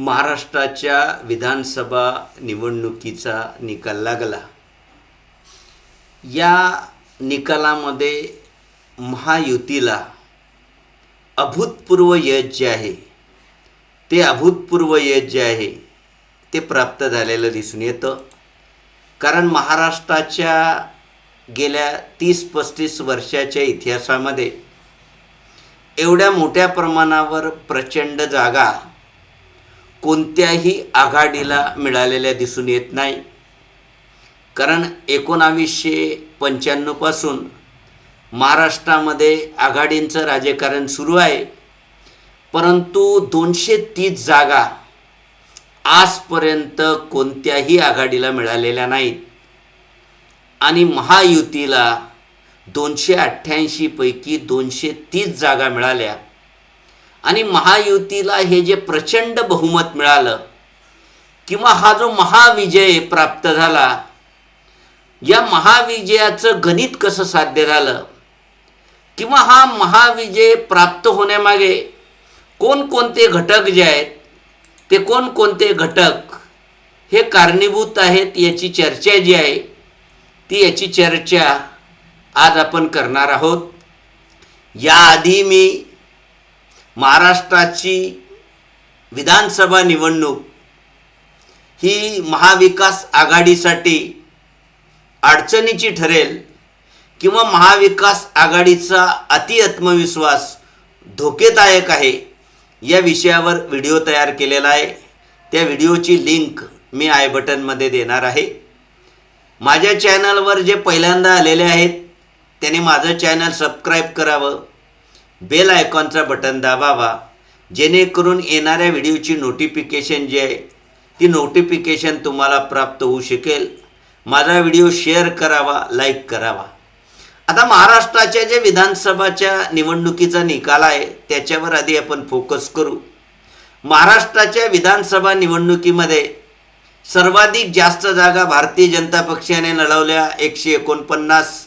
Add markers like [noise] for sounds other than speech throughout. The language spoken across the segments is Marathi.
महाराष्ट्राच्या विधानसभा निवडणुकीचा निकाल लागला. या निकालामध्ये महायुतीला अभूतपूर्व यश जे आहे ते अभूतपूर्व यश जे आहे ते प्राप्त झालेलं दिसून येतं. कारण महाराष्ट्राच्या गेल्या तीस पस्तीस वर्षाच्या इतिहासामध्ये एवढ्या मोठ्या प्रमाणावर प्रचंड जागा कोणत्याही आघाडीला मिळालेल्या दिसून येत नाही. कारण एकोणावीसशे पंच्याण्णवपासून महाराष्ट्रामध्ये आघाडींचं राजकारण सुरू आहे. परंतु दोनशे तीस जागा आजपर्यंत कोणत्याही आघाडीला मिळालेल्या नाहीत. आणि महायुतीला दोनशे अठ्ठ्याऐंशीपैकी दोनशे तीस जागा मिळाल्या. आणि महायुतीला हे जे प्रचंड बहुमत मिळालं किंवा हा जो महाविजय प्राप्त झाला या महाविजयाचं गणित कसं साध्य झालं किंवा हा महाविजय प्राप्त होण्यामागे कोणकोणते घटक जे आहेत ते कोणकोणते घटक हे कारणीभूत आहेत याची चर्चा जी आहे ती याची चर्चा आज आपण करणार आहोत. याआधी मी महाराष्ट्राची विधानसभा निवडणूक ही महाविकास आघाडीसाठी अडचणीची ठरेल किंवा महाविकास आघाडीचा अतिआत्मविश्वास धोकेदायक आहे या विषयावर व्हिडिओ तयार केलेला आहे. त्या व्हिडिओची लिंक मी आय बटनमध्ये देणार आहे. माझ्या चॅनलवर जे पहिल्यांदा आलेले आहेत त्याने माझं चॅनल सबस्क्राईब करावं. बेल आयकॉनचा बटन दाबावा जेणेकरून येणाऱ्या व्हिडिओची नोटिफिकेशन जी आहे ती नोटिफिकेशन तुम्हाला प्राप्त होऊ शकेल. माझा व्हिडिओ शेअर करावा लाईक करावा. आता महाराष्ट्राच्या जे विधानसभाच्या निवडणुकीचा निकाल आहे त्याच्यावर आधी आपण फोकस करू. महाराष्ट्राच्या विधानसभा निवडणुकीमध्ये सर्वाधिक जास्त जागा भारतीय जनता पक्षाने लढवल्या एकशे एकोणपन्नास.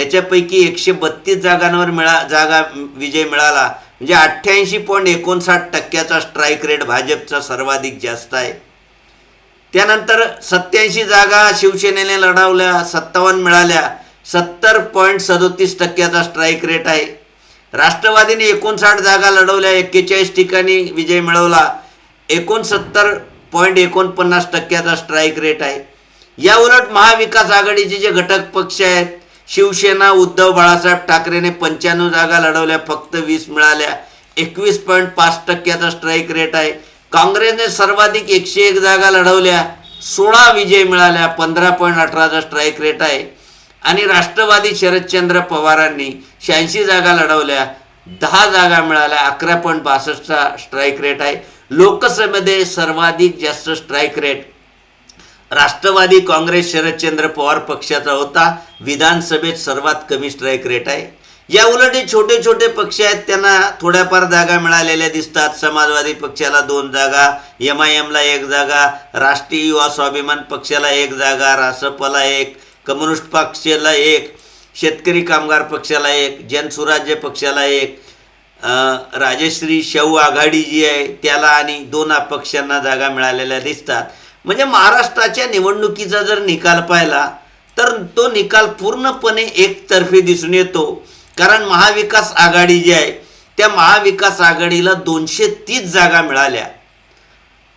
त्याच्यापैकी एकशे बत्तीस जागांवर मिळा जागा विजय मिळाला. म्हणजे अठ्ठ्याऐंशी पॉईंट एकोणसाठ टक्क्याचा स्ट्राईक रेट भाजपचा सर्वाधिक जास्त आहे. त्यानंतर सत्याऐंशी जागा शिवसेनेने लढवल्या सत्तावन्न मिळाल्या. सत्तर पॉईंट सदोतीस टक्क्याचा स्ट्राईक रेट आहे. राष्ट्रवादीने एकोणसाठ जागा लढवल्या एक्केचाळीस ठिकाणी विजय मिळवला. एकोणसत्तर पॉईंट एकोणपन्नास टक्क्याचा स्ट्राईक रेट आहे. या उलट महाविकास आघाडीचे जे घटक पक्ष आहेत शिवसेना उद्धव बाळासाहेब ठाकरेने पंच्याण्णव जागा लढवल्या फक्त वीस मिळाल्या. एकवीस पॉईंट पाच टक्क्याचा स्ट्राईक रेट आहे. काँग्रेसने सर्वाधिक एकशे एक जागा लढवल्या सोळा विजय मिळाल्या पंधरा पॉईंट अठराचा स्ट्राईक रेट आहे. आणि राष्ट्रवादी शरदचंद्र पवारांनी शहाऐंशी जागा लढवल्या दहा जागा मिळाल्या अकरा पॉईंट बासष्टचा स्ट्राईक रेट आहे. लोकसभेमध्ये सर्वाधिक जास्त स्ट्राईक रेट राष्ट्रवादी काँग्रेस शरदचंद्र पवार पक्षाचा होता. विधानसभेत सर्वात कमी स्ट्राईक रेट आहे. या उलट हे छोटे छोटे पक्ष आहेत त्यांना थोड्याफार जागा मिळालेल्या दिसतात. समाजवादी पक्षाला दोन जागा एम आय एमला एक जागा राष्ट्रीय युवा स्वाभिमान पक्षाला एक जागा रासपला एक कम्युनिस्ट पक्षाला एक शेतकरी कामगार पक्षाला एक जनसुराज्य पक्षाला एक राजश्री शाहू आघाडी जी आहे त्याला आणि दोन अपक्षांना जागा मिळालेल्या दिसतात. म्हणजे महाराष्ट्राच्या निवडणुकीचा जर निकाल पाहिला तर तो निकाल पूर्णपणे एकतर्फी दिसून येतो. कारण महाविकास आघाडी जी आहे त्या महाविकास आघाडीला दोनशे तीस जागा मिळाल्या.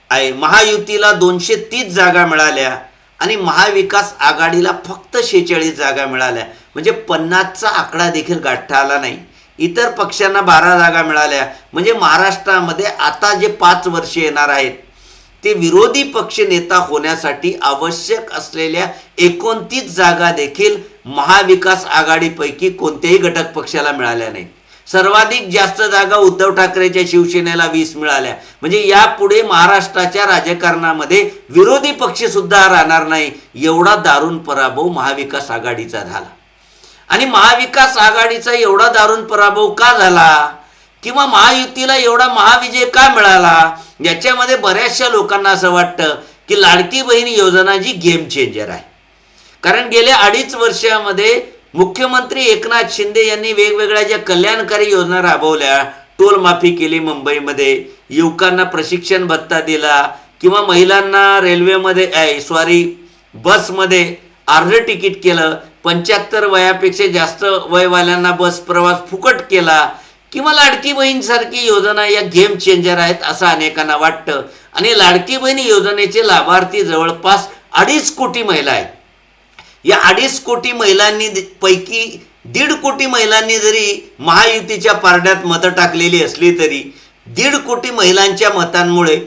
आहे महायुतीला दोनशे तीस जागा मिळाल्या आणि महाविकास आघाडीला फक्त शेहेचाळीस जागा मिळाल्या. म्हणजे पन्नासचा आकडा देखील गाठता आला नाही. इतर पक्षांना बारा जागा मिळाल्या. म्हणजे महाराष्ट्रामध्ये आता जे पाच वर्षे येणार आहेत ते विरोधी पक्ष नेता होण्यासाठी आवश्यक असलेल्या एकोणतीस जागा देखील महाविकास आघाडीपैकी कोणत्याही घटक पक्षाला मिळाल्या नाही सर्वाधिक जास्त जागा उद्धव ठाकरेच्या शिवसेनेला वीस मिळाल्या. म्हणजे यापुढे महाराष्ट्राच्या राजकारणामध्ये विरोधी पक्ष सुद्धा राहणार नाही एवढा दारुण पराभव महाविकास आघाडीचा झाला. आणि महाविकास आघाडीचा एवढा दारुण पराभव का झाला? किंवा महायुतीला एवढा महाविजय का मिळाला? याच्यामध्ये बऱ्याचशा लोकांना असं वाटतं की लाडकी बहीण योजना जी गेम चेंजर आहे. कारण गेल्या अडीच वर्षामध्ये मुख्यमंत्री एकनाथ शिंदे यांनी वेगवेगळ्या ज्या कल्याणकारी योजना राबवल्या टोल माफी केली मुंबईमध्ये युवकांना प्रशिक्षण भत्ता दिला किंवा महिलांना रेल्वेमध्ये सॉरी बसमध्ये अर्ध तिकीट केलं पंच्याहत्तर वयापेक्षा जास्त वयवाल्यांना बस प्रवास फुकट केला किंवा लाडकी बहीणसारखी योजना या गेम चेंजर आहेत असं अनेकांना वाटतं. आणि लाडकी बहीण योजनेचे लाभार्थी जवळपास अडीच कोटी महिला आहेत. या अडीच कोटी महिलांनी पैकी दीड कोटी महिलांनी जरी महायुतीच्या पारड्यात मतं टाकलेली असली तरी दीड कोटी महिलांच्या मतांमुळे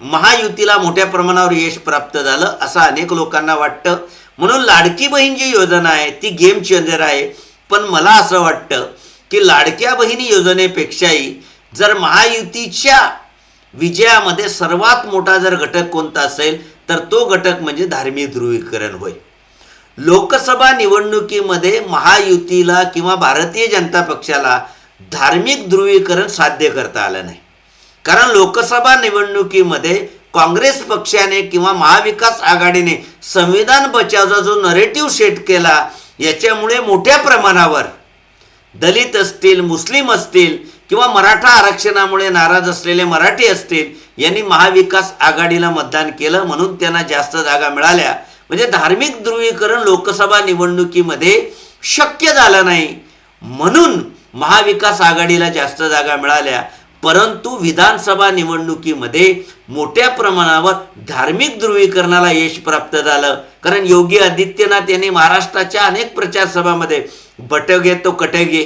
महायुतीला मोठ्या प्रमाणावर यश प्राप्त झालं असं अनेक लोकांना वाटतं. म्हणून लाडकी बहीण जी योजना आहे ती गेम चेंजर आहे. पण मला असं वाटतं की लाडक्या बहिणी योजनेपेक्षाही जर महायुतीच्या विजयामध्ये सर्वात मोठा जर घटक कोणता असेल तर तो घटक म्हणजे धार्मिक ध्रुवीकरण होय. लोकसभा निवडणुकीमध्ये महायुतीला किंवा भारतीय जनता पक्षाला धार्मिक ध्रुवीकरण साध्य करता आलं नाही. कारण लोकसभा निवडणुकीमध्ये काँग्रेस पक्षाने किंवा महाविकास आघाडीने संविधान बचावचा जो नरेटिव्ह सेट केला याच्यामुळे मोठ्या प्रमाणावर दलित असतील मुस्लिम असतील किंवा मराठा आरक्षणामुळे नाराज असलेले मराठी असतील यांनी महाविकास आघाडीला मतदान केलं म्हणून त्यांना जास्त जागा मिळाल्या. म्हणजे धार्मिक ध्रुवीकरण लोकसभा निवडणुकीमध्ये शक्य झालं नाही. म्हणून महाविकास आघाडीला जास्त जागा मिळाल्या. परंतु विधानसभा निवडणुकीमध्ये मोठ्या प्रमाणावर धार्मिक ध्रुवीकरणाला यश प्राप्त झालं. कारण योगी आदित्यनाथ यांनी महाराष्ट्राच्या अनेक प्रचारसभामध्ये बटगे तो कटगे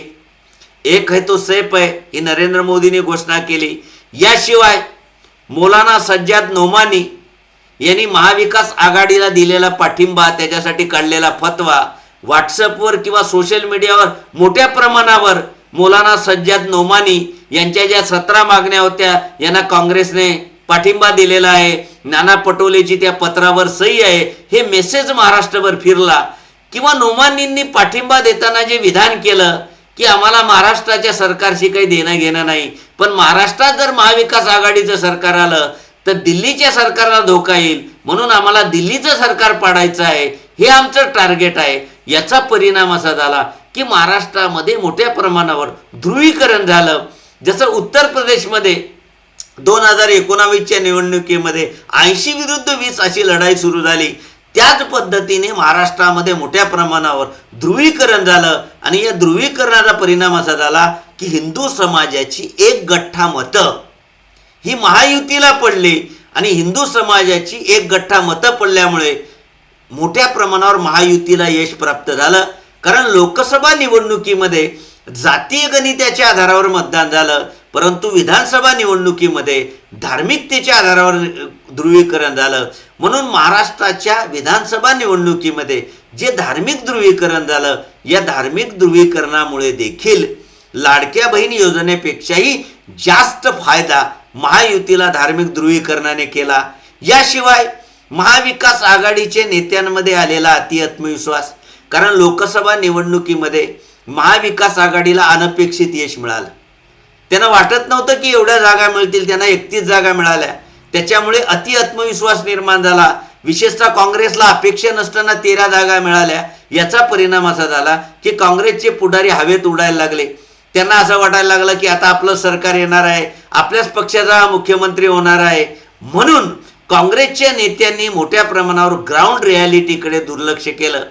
एक है तो सेफ आहे ही नरेंद्र मोदींनी घोषणा केली. याशिवाय मौलाना सज्जाद नोमानी यांनी महाविकास आघाडीला दिलेला पाठिंबा त्याच्यासाठी काढलेला फतवा व्हॉट्सअपवर किंवा सोशल मीडियावर मोठ्या प्रमाणावर मौलाना सज्जाद नोमानी यांच्या ज्या सतरा मागण्या होत्या यांना काँग्रेसने पाठिंबा दिलेला आहे. नाना पटोलेची त्या पत्रावर सही आहे. हे मेसेज महाराष्ट्रभर फिरला. किंवा नोमानींनी पाठिंबा देताना जे विधान केलं की आम्हाला महाराष्ट्राच्या सरकारशी काही देणं घेणं नाही. पण महाराष्ट्रात जर महाविकास आघाडीचं सरकार आलं तर दिल्लीच्या सरकारला धोका येईल. म्हणून आम्हाला दिल्लीचं सरकार पाडायचं आहे. हे आमचं टार्गेट आहे. याचा परिणाम असा झाला. की महाराष्ट्रामध्ये मोठ्या प्रमाणावर ध्रुवीकरण झालं. जसं उत्तर प्रदेशमध्ये दोन हजार एकोणावीसच्या निवडणुकीमध्ये ऐंशी विरुद्ध वीस अशी लढाई सुरू झाली. त्याच पद्धतीने महाराष्ट्रामध्ये मोठ्या प्रमाणावर ध्रुवीकरण झालं. आणि या ध्रुवीकरणाचा परिणाम असा झाला की हिंदू समाजाची एक गठ्ठा मतं ही महायुतीला पडली. आणि हिंदू समाजाची एक गठ्ठा मतं पडल्यामुळे मोठ्या प्रमाणावर महायुतीला यश प्राप्त झालं. कारण लोकसभा निवडणुकीमध्ये जातीय गणिताच्या आधारावर मतदान झालं परंतु विधानसभा निवडणुकीमध्ये धार्मिकतेच्या आधारावर ध्रुवीकरण झालं. म्हणून महाराष्ट्राच्या विधानसभा निवडणुकीमध्ये जे धार्मिक ध्रुवीकरण झालं या धार्मिक ध्रुवीकरणामुळे देखील लाडक्या बहीण योजनेपेक्षाही जास्त फायदा महायुतीला धार्मिक ध्रुवीकरणाने केला. याशिवाय महाविकास आघाडीचे नेत्यांमध्ये आलेला अति आत्मविश्वास कारण लोकसभा निवडणुकीमध्ये महाविकास आघाडीला अनपेक्षित यश मिळालं. त्यांना वाटत नव्हतं की एवढ्या जागा मिळतील त्यांना एकतीस जागा मिळाल्या. त्याच्यामुळे अति आत्मविश्वास निर्माण झाला. विशेषतः काँग्रेसला अपेक्षा नसताना तेरा जागा मिळाल्या. याचा परिणाम असा झाला की काँग्रेसचे पुढारी हवेत उडायला लागले. त्यांना असं वाटायला लागलं की आता आपलं सरकार येणार आहे आपल्याच पक्षाचा मुख्यमंत्री होणार आहे. म्हणून काँग्रेसच्या नेत्यांनी मोठ्या प्रमाणावर ग्राउंड रियालिटीकडे दुर्लक्ष केलं.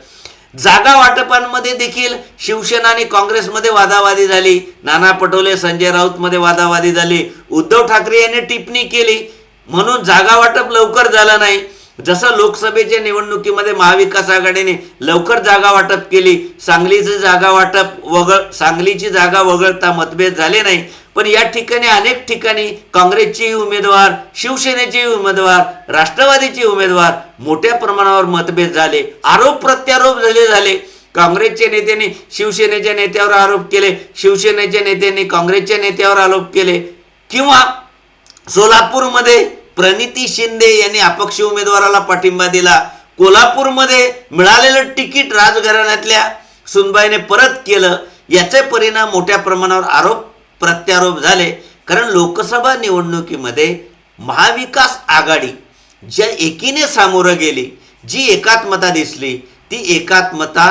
जागा वाटपांमध्ये देखील शिवसेना आणि काँग्रेसमध्ये वादावादी झाली. नाना पटोले संजय राऊतमध्ये वादावादी झाली. उद्धव ठाकरे यांनी टिप्पणी केली. म्हणून जागा वाटप लवकर झालं नाही. जसं लोकसभेच्या निवडणुकीमध्ये महाविकास आघाडीने लवकर जागा वाटप केली सांगलीचं जागा वाटप वगळ सांगलीची जागा वगळता मतभेद झाले नाही पण या ठिकाणी अनेक ठिकाणी काँग्रेसचेही उमेदवार शिवसेनेचेही उमेदवार राष्ट्रवादीचे उमेदवार मोठ्या प्रमाणावर मतभेद झाले आरोप प्रत्यारोप झाले झाले. काँग्रेसच्या नेत्यांनी शिवसेनेच्या नेत्यावर आरोप केले शिवसेनेच्या नेत्यांनी काँग्रेसच्या नेत्यावर आरोप केले. किंवा सोलापूरमध्ये प्रणिती शिंदे यांनी अपक्ष उमेदवाराला पाठिंबा दिला. कोल्हापूरमध्ये मिळालेलं तिकीट राजघराण्यातल्या सुनबाईने परत केलं. याचे परिणाम मोठ्या प्रमाणावर आरोप प्रत्यारोप झाले. कारण लोकसभा निवडणुकीमध्ये महाविकास आघाडी ज्या एकीने सामोरं गेली जी एकात्मता दिसली ती एकात्मता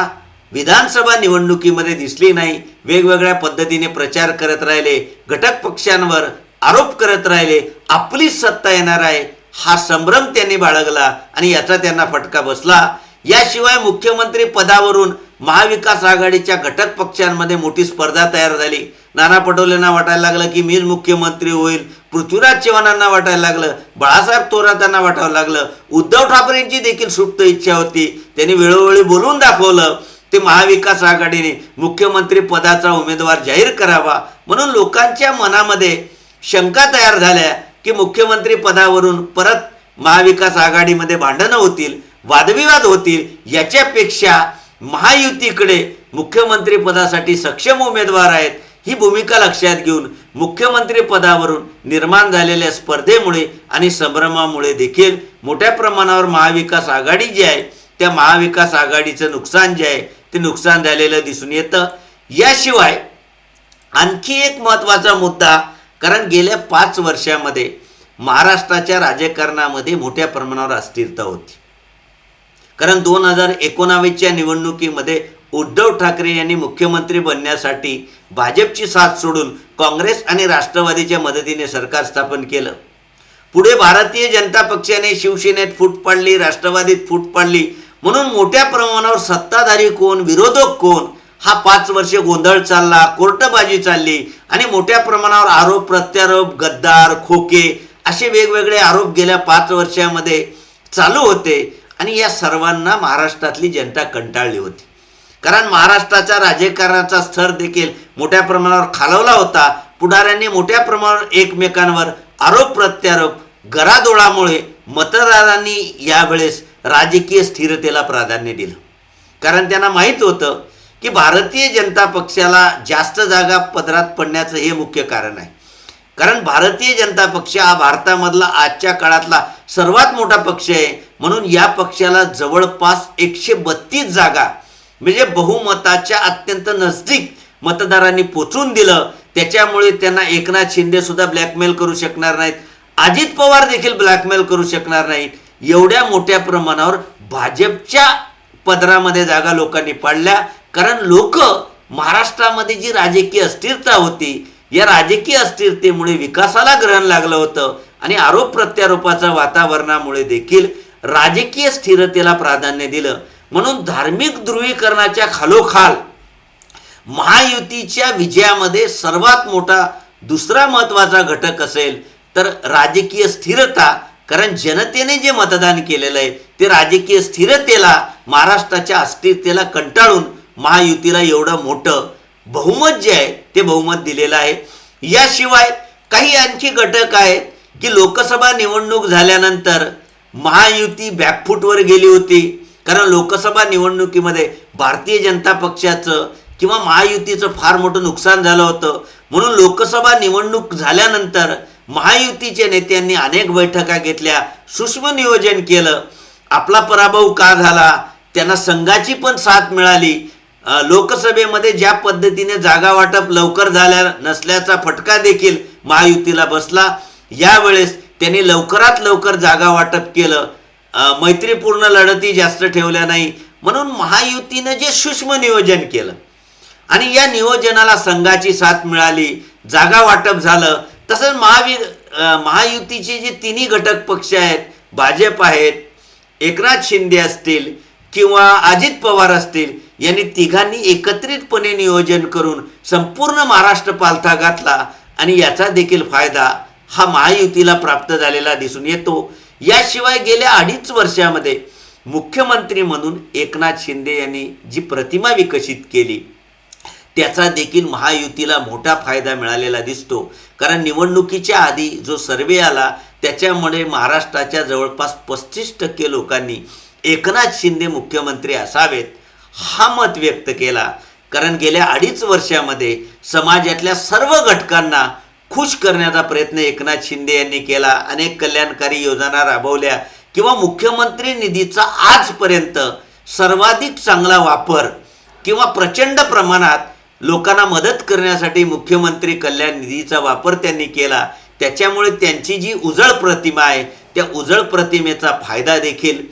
विधानसभा निवडणुकीमध्ये दिसली नाही. वेगवेगळ्या पद्धतीने प्रचार करत राहिले. घटक पक्षांवर आरोप करत राहिले आपलीच सत्ता येणार आहे. हा संभ्रम त्यांनी बाळगला आणि याचा त्यांना फटका बसला. याशिवाय मुख्यमंत्री पदावरून महाविकास आघाडीच्या घटक पक्षांमध्ये मोठी स्पर्धा तयार झाली. नाना पटोलेंना वाटायला लागलं की मीच मुख्यमंत्री होईल. पृथ्वीराज चव्हाणांना वाटायला लागलं. बाळासाहेब थोरातांना वाटावं लागलं. उद्धव ठाकरेंची देखील सुप्त इच्छा होती. त्यांनी वेळोवेळी बोलून दाखवलं. ते महाविकास आघाडीने मुख्यमंत्री पदाचा उमेदवार जाहीर करावा म्हणून लोकांच्या मनामध्ये शंका तयार झाल्या की मुख्यमंत्री पदावरून परत महाविकास आघाडीमध्ये भांडणं होतील वादविवाद होतील याच्यापेक्षा महायुतीकडे मुख्यमंत्री पदासाठी सक्षम उमेदवार आहेत ही भूमिका लक्षात घेऊन मुख्यमंत्री पदावरून निर्माण झालेल्या स्पर्धेमुळे आणि संभ्रमामुळे देखील मोठ्या प्रमाणावर महाविकास आघाडी जी आहे त्या महाविकास आघाडीचं नुकसान जे आहे ते नुकसान झालेलं दिसून येतं. याशिवाय आणखी एक महत्त्वाचा मुद्दा कारण गेल्या पाच वर्षामध्ये महाराष्ट्राच्या राजकारणामध्ये मोठ्या प्रमाणावर अस्थिरता होती. कारण दोन हजार एकोणावीसच्या निवडणुकीमध्ये उद्धव ठाकरे यांनी मुख्यमंत्री बनण्यासाठी भाजपची साथ सोडून काँग्रेस आणि राष्ट्रवादीच्या मदतीने सरकार स्थापन केलं. पुढे भारतीय जनता पक्षाने शिवसेनेत फूट पाडली राष्ट्रवादीत फूट पाडली. म्हणून मोठ्या प्रमाणावर सत्ताधारी कोण विरोधक कोण हा पाच वर्ष गोंधळ चालला कोर्टबाजी चालली. आणि मोठ्या प्रमाणावर आरोप प्रत्यारोप गद्दार खोके असे वेगवेगळे आरोप गेल्या पाच वर्षामध्ये चालू होते आणि या सर्वांना महाराष्ट्रातली जनता कंटाळली होती. कारण महाराष्ट्राच्या राजकारणाचा स्तर देखील मोठ्या प्रमाणावर खालवला होता. पुढाऱ्यांनी मोठ्या प्रमाणावर एकमेकांवर आरोप प्रत्यारोप गरादोळामुळे मतदारांनी यावेळेस राजकीय स्थिरतेला प्राधान्य दिलं. कारण त्यांना माहीत होतं की भारतीय जनता पक्षाला जास्त जागा पदरात पडण्याचं हे मुख्य कारण आहे. कारण भारतीय जनता पक्ष हा भारतामधला आजच्या काळातला सर्वात मोठा पक्ष आहे. म्हणून या पक्षाला जवळपास एकशे बत्तीस जागा म्हणजे बहुमताच्या अत्यंत नजदीक मतदारांनी पोचून दिलं. त्याच्यामुळे त्यांना एकनाथ शिंदे सुद्धा ब्लॅकमेल करू शकणार नाहीत. अजित पवार देखील ब्लॅकमेल करू शकणार नाहीत. एवढ्या मोठ्या प्रमाणावर भाजपच्या पदरामध्ये जागा लोकांनी पाडल्या. कारण लोक महाराष्ट्रामध्ये जी राजकीय अस्थिरता होती या राजकीय अस्थिरतेमुळे विकासाला ग्रहण लागलं होतं आणि आरोप प्रत्यारोपाच्या वातावरणामुळे देखील राजकीय स्थिरतेला प्राधान्य दिलं. म्हणून धार्मिक ध्रुवीकरणाच्या खालोखाल महायुतीच्या विजयामध्ये सर्वात मोठा दुसरा महत्त्वाचा घटक असेल तर राजकीय स्थिरता. कारण जनतेने जे मतदान केलेलं आहे ते राजकीय स्थिरतेला महाराष्ट्राच्या अस्थिरतेला कंटाळून महायुतीला एवढं मोठं बहुमत जे आहे ते बहुमत दिलेलं आहे. याशिवाय काही आणखी घटक आहेत की लोकसभा निवडणूक झाल्यानंतर महायुती बॅकफूटवर गेली होती. कारण लोकसभा निवडणुकीमध्ये भारतीय जनता पक्षाचं किंवा महायुतीचं फार मोठं नुकसान झालं होतं. म्हणून लोकसभा निवडणूक झाल्यानंतर महायुतीच्या नेत्यांनी अनेक बैठका घेतल्या सूक्ष्म नियोजन केलं. आपला पराभव का झाला? त्यांना संघाची पण साथ मिळाली. लोकसभेमध्ये ज्या पद्धतीने जागा वाटप लवकर झाल्या नसल्याचा फटका देखील महायुतीला बसला. यावेळेस त्यांनी लवकरात लवकर जागा वाटप केलं. मैत्रीपूर्ण लढती जास्त ठेवल्या नाही. म्हणून महायुतीनं जे सूक्ष्म नियोजन केलं. आणि या नियोजनाला संघाची साथ मिळाली. जागा वाटप झालं. तसंच महावि महायुतीचे जे तिन्ही घटक पक्ष आहेत भाजप आहेत एकनाथ शिंदे असतील किंवा अजित पवार असतील यांनी तिघांनी एकत्रितपणे नियोजन करून संपूर्ण महाराष्ट्र पालथा घातला आणि याचा देखील फायदा हा महायुतीला प्राप्त झालेला दिसून येतो. याशिवाय गेल्या अडीच वर्षामध्ये मुख्यमंत्री म्हणून एकनाथ शिंदे यांनी जी प्रतिमा विकसित केली त्याचा देखील महायुतीला मोठा फायदा मिळालेला दिसतो. कारण निवडणुकीच्या आधी जो सर्वे आला त्याच्यामुळे महाराष्ट्राच्या जवळपास पस्तीस टक्के लोकांनी एकनाथ शिंदे मुख्यमंत्री असावेत हा मत व्यक्त केला. कारण गेल्या अडीच वर्षामध्ये समाजातल्या सर्व घटकांना खुश करण्याचा प्रयत्न एकनाथ शिंदे यांनी केला. अनेक कल्याणकारी योजना राबवल्या किंवा मुख्यमंत्री निधीचा आजपर्यंत सर्वाधिक चांगला वापर किंवा प्रचंड प्रमाणात लोकांना मदत करण्यासाठी मुख्यमंत्री कल्याण निधीचा वापर त्यांनी केला. त्याच्यामुळे त्यांची जी उजळ प्रतिमा आहे त्या उजळ प्रतिमेचा फायदा देखील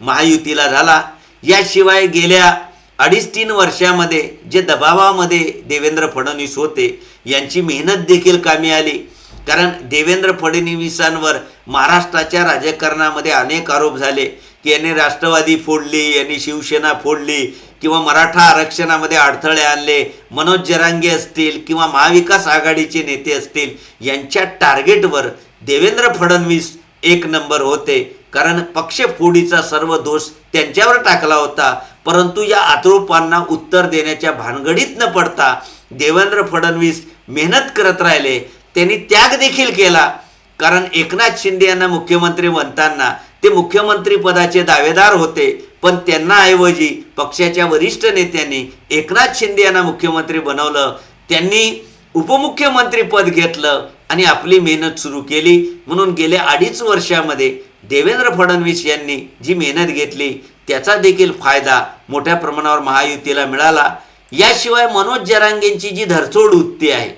महायुतीला झाला. याशिवाय गेल्या अडीच तीन वर्षामध्ये जे दबावामध्ये देवेंद्र फडणवीस होते यांची मेहनत देखील कामी आली. कारण देवेंद्र फडणवीसांवर महाराष्ट्राच्या राजकारणामध्ये अनेक आरोप झाले की यांनी राष्ट्रवादी फोडली यांनी शिवसेना फोडली किंवा मराठा आरक्षणामध्ये अडथळे आणले मनोज जरांगे असतील किंवा महाविकास आघाडीचे नेते असतील यांच्या टार्गेटवर देवेंद्र फडणवीस एक नंबर होते. कारण पक्षफोडीचा सर्व दोष त्यांच्यावर टाकला होता. परंतु या आरोपांना उत्तर देण्याच्या भानगडीत न पडता देवेंद्र फडणवीस मेहनत करत राहिले. त्यांनी त्याग देखील केला. कारण एकनाथ शिंदे यांना मुख्यमंत्री म्हणताना ते मुख्यमंत्री पदाचे दावेदार होते. पण त्यांना ऐवजी पक्षाच्या वरिष्ठ नेत्यांनी एकनाथ शिंदे यांना मुख्यमंत्री बनवलं. त्यांनी उपमुख्यमंत्री पद घेतलं आणि आपली मेहनत सुरू केली. म्हणून गेल्या अडीच वर्षामध्ये देवेंद्र फडणवीस यांनी जी मेहनत घेतली त्याचा देखील फायदा मोठ्या प्रमाणावर महायुतीला मिळाला. याशिवाय मनोज जरांगेंची जी धरसोड वृत्ती आहे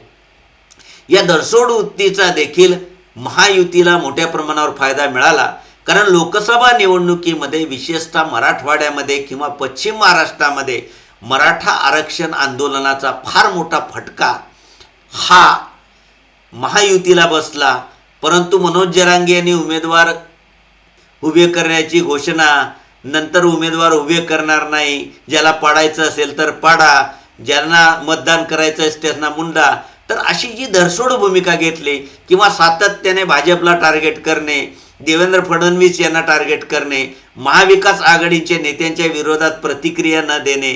या धरसोड वृत्तीचा देखील महायुतीला मोठ्या प्रमाणावर फायदा मिळाला. कारण लोकसभा निवडणुकीमध्ये विशेषतः मराठवाड्यामध्ये किंवा पश्चिम महाराष्ट्रामध्ये मराठा आरक्षण आंदोलनाचा फार मोठा फटका हा महायुतीला बसला. परंतु मनोज जरांगे यांनी उमेदवार उभे करण्याची घोषणा नंतर उमेदवार उभे करणार नाही. ज्याला पाडायचं असेल तर पाडा. ज्यांना मतदान करायचं असेल त्यांना मुंडा. तर अशी जी धरसोड भूमिका घेतली किंवा सातत्याने भाजपला टार्गेट करणे देवेंद्र फडणवीस यांना टार्गेट करणे महाविकास आघाडीचे नेत्यांच्या विरोधात प्रतिक्रिया न देणे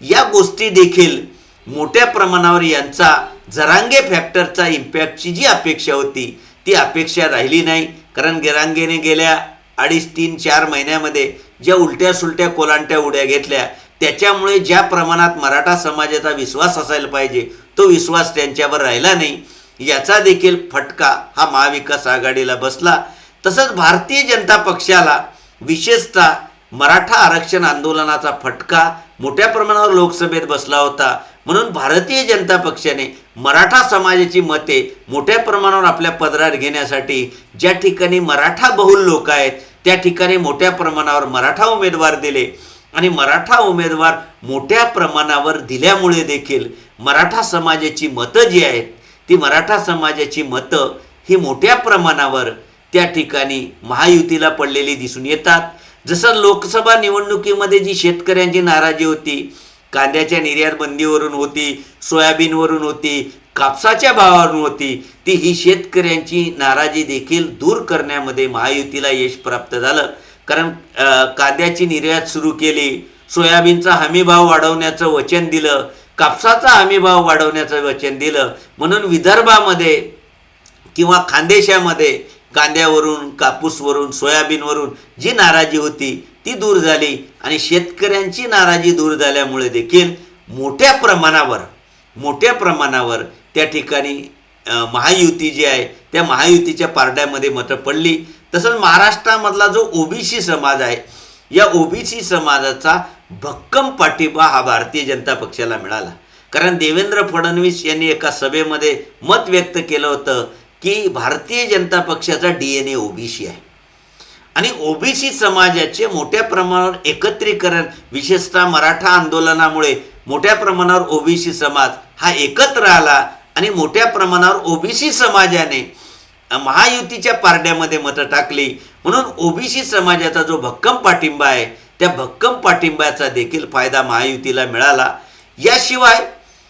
या गोष्टी देखील मोठ्या प्रमाणावर यांचा जरांगे फॅक्टरचा इम्पॅक्टची जी अपेक्षा होती ती अपेक्षा राहिली नाही. कारण गिरांगेने गेल्या अडीच तीन चार महिन्यामध्ये ज्या उलट्या सुलट्या कोलांट्या उड्या घेतल्या त्याच्यामुळे ज्या प्रमाणात मराठा समाजाचा विश्वास असायला पाहिजे तो विश्वास त्यांच्यावर राहिला नाही. याचा देखील फटका हा महाविकास आघाडीला बसला. तसंच भारतीय जनता पक्षाला विशेषतः मराठा आरक्षण आंदोलनाचा फटका मोठ्या प्रमाणावर लोकसभेत बसला होता. म्हणून भारतीय जनता पक्षाने मराठा समाजाची मते मोठ्या प्रमाणावर आपल्या पदरात घेण्यासाठी ज्या ठिकाणी मराठा बहुल लोक आहेत त्या ठिकाणी मोठ्या प्रमाणावर मराठा उमेदवार दिले. आणि मराठा उमेदवार मोठ्या प्रमाणावर दिल्यामुळे देखील मराठा समाजाची मतं जी आहेत ती मराठा समाजाची मतं ही मोठ्या प्रमाणावर त्या ठिकाणी महायुतीला पडलेली दिसून येतात. जसं लोकसभा निवडणुकीमध्ये जी शेतकऱ्यांची नाराजी होती कांद्याच्या निर्यात बंदीवरून होती सोयाबीनवरून होती कापसाच्या भावावरून होती. ती ही शेतकऱ्यांची नाराजी देखील दूर करण्यामध्ये महायुतीला यश प्राप्त झालं. कारण कांद्याची निर्यात सुरू केली. सोयाबीनचा हमीभाव वाढवण्याचं वचन दिलं. कापसाचा हमीभाव वाढवण्याचं वचन दिलं. म्हणून विदर्भामध्ये किंवा खानदेशामध्ये कांद्यावरून कापूसवरून सोयाबीनवरून जी नाराजी होती ती दूर झाली. आणि शेतकऱ्यांची नाराजी दूर झाल्यामुळे देखील मोठ्या प्रमाणावर मोठ्या प्रमाणावर त्या ठिकाणी महायुती जी आहे त्या महायुतीच्या पारड्यामध्ये मतं पडली. तसंच महाराष्ट्रामधला जो ओबीसी समाज आहे या ओबीसी समाजाचा भक्कम पाठिंबा हा भारतीय जनता पक्षाला मिळाला. कारण देवेंद्र फडणवीस यांनी एका सभेमध्ये मत व्यक्त केलं होतं की भारतीय जनता पक्षाचा डी एन ए ओबीसी आहे. आणि ओबीसी समाजाचे मोठ्या प्रमाणावर एकत्रीकरण विशेषतः मराठा आंदोलनामुळे मोठ्या प्रमाणावर ओबीसी समाज हा एकत्र आला आणि मोठ्या प्रमाणावर ओबीसी समाजाने महायुतीच्या पारड्यामध्ये मतं टाकली. म्हणून ओबीसी समाजाचा जो भक्कम पाठिंबा आहे त्या भक्कम पाठिंब्याचा देखील फायदा महायुतीला मिळाला. याशिवाय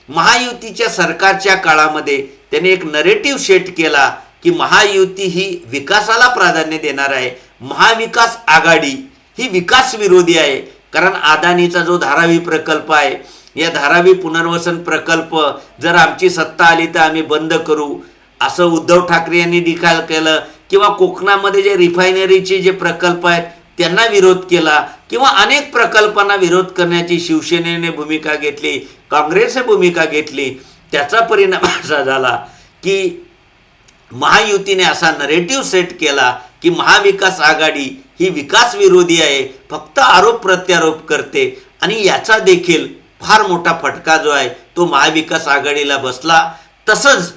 महायुतीच्या सरकारच्या काळामध्ये त्याने एक नरेटिव्ह सेट केला की महायुती ही विकासाला प्राधान्य देणार आहे. महाविकास आघाडी ही विकास विरोधी आहे. कारण अदानीचा जो धारावी प्रकल्प आहे या धारावी पुनर्वसन प्रकल्प जर आमची सत्ता आली तर आम्ही बंद करू. असं उद्धव ठाकरे यांनी निकाल केलं किंवा कोकणामध्ये जे रिफायनरीचे जे प्रकल्प आहेत त्यांना विरोध केला किंवा अनेक प्रकल्पांना विरोध करण्याची शिवसेनेने भूमिका घेतली काँग्रेसने भूमिका घेतली त्याचा परिणाम [clears throat] असा झाला की महायुतीने असा नरेटिव्ह सेट केला की महाविकास आघाडी ही विकास विरोधी आहे फक्त आरोप प्रत्यारोप करते आणि याचा देखील फार मोठा फटका जो आहे तो महाविकास आघाडीला बसला. तसंच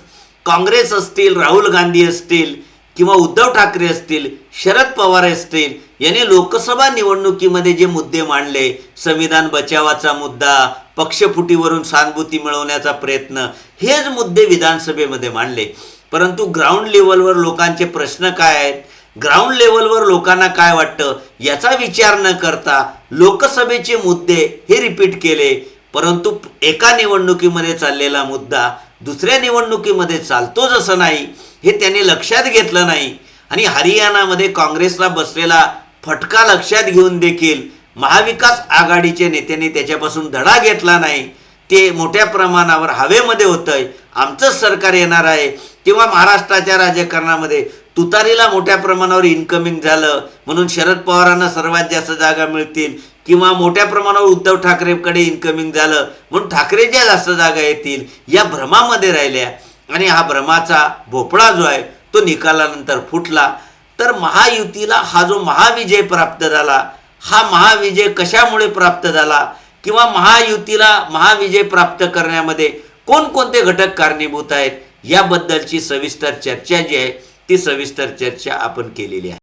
काँग्रेस असतील राहुल गांधी असतील किंवा उद्धव ठाकरे असतील शरद पवार असतील यांनी लोकसभा निवडणुकीमध्ये जे मुद्दे मांडले संविधान बचावाचा मुद्दा पक्षफुटीवरून सहानुभूती मिळवण्याचा प्रयत्न हेच मुद्दे विधानसभेमध्ये मांडले. परंतु ग्राउंड लेवलवर लोकांचे प्रश्न काय आहेत? ग्राउंड लेवलवर लोकांना काय वाटतं याचा विचार न करता लोकसभेचे मुद्दे हे रिपीट केले. परंतु एका निवडणुकीमध्ये चाललेला मुद्दा दुसऱ्या निवडणुकीमध्ये चालतो जसं नाही हे त्यांनी लक्षात घेतलं नाही. आणि हरियाणामध्ये काँग्रेसला बसलेला फटका लक्षात घेऊन देखील महाविकास आघाडीचे नेत्यांनी त्याच्यापासून धडा घेतला नाही. ते मोठ्या प्रमाणावर हवेमध्ये होतंय. आमचंच सरकार येणार आहे. किंवा महाराष्ट्राच्या राजकारणामध्ये तुतारीला मोठ्या प्रमाणावर इन्कमिंग झालं. म्हणून शरद पवारांना सर्वात जास्त जागा मिळतील. किंवा मोठ्या प्रमाणावर उद्धव ठाकरेकडे इन्कमिंग झालं. म्हणून ठाकरेच्या जास्त जागा येतील. या भ्रमामध्ये राहिल्या. आणि हा भ्रमाचा भोपळा जो आहे तो निकालानंतर फुटला. तर महायुतीला हा जो महाविजय प्राप्त झाला हा महाविजय कशामुळे प्राप्त झाला? किंवा महायुतीला महाविजय प्राप्त करण्यामध्ये कोणकोणते घटक कारणीभूत आहेत? याबद्दलची सविस्तर चर्चा जी आहे ती सविस्तर चर्चा आपण केलेली आहे.